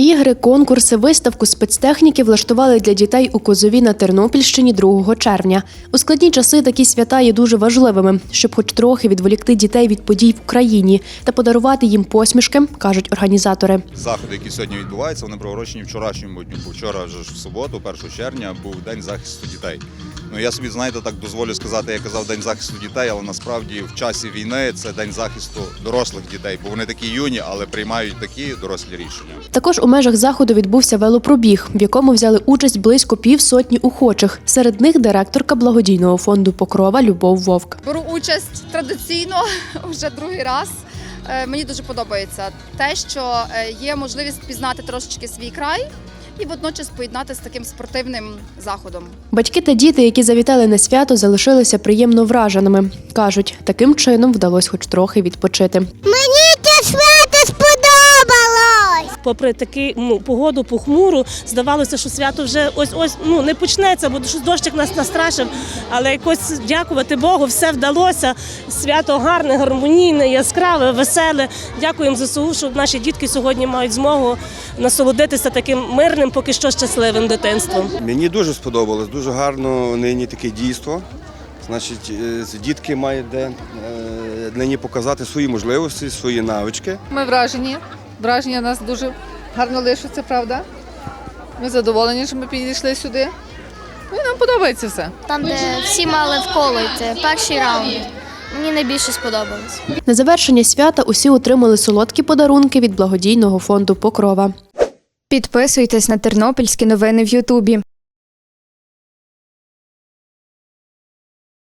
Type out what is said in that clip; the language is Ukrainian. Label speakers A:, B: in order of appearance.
A: Ігри, конкурси, виставку спецтехніки влаштували для дітей у Козові на Тернопільщині 2 червня. У складні часи такі свята є дуже важливими, щоб хоч трохи відволікти дітей від подій в Україні та подарувати їм посмішки, кажуть організатори.
B: Заходи, які сьогодні відбуваються, вони приурочені вчорашньому дню. Вчора ж в суботу, 1 червня, був день захисту дітей. Ну я собі знаєте, так дозволю сказати, я казав день захисту дітей, але насправді в часі війни це день захисту дорослих дітей, бо вони такі юні, але приймають такі дорослі рішення.
A: Також у межах заходу відбувся велопробіг, в якому взяли участь близько півсотні охочих. Серед них директорка благодійного фонду Покрова Любов Вовк.
C: Беру участь традиційно вже другий раз. Е, Мені дуже подобається те, що е, є можливість пізнати трошечки свій край і водночас поєднати з таким спортивним заходом.
A: Батьки та діти, які завітали на свято, залишилися приємно враженими. кажуть, таким чином вдалося хоч трохи відпочити.
D: Мені
E: попри таку ну, погоду похмуру, здавалося, що свято вже ось ось ну не почнеться, бо щось дощик нас настрашив. Але якось дякувати Богу, все вдалося. Свято гарне, гармонійне, яскраве, веселе. Дякуємо ЗСУ, що наші дітки сьогодні мають змогу насолодитися таким мирним, поки що щасливим дитинством.
F: Мені дуже сподобалось, дуже гарно нині таке дійство. Значить, е, дітки мають де е, нині показати свої можливості, свої навички.
G: Ми вражені. Враження нас дуже гарно лишиться, правда? Ми задоволені, що ми підійшли сюди. Ну і нам подобається все.
D: Там, де всі мали в коло йти, перший раунд. Мені найбільше сподобалось.
A: На завершення свята усі отримали солодкі подарунки від благодійного фонду Покрова.
H: Підписуйтесь на тернопільські новини в Ютубі.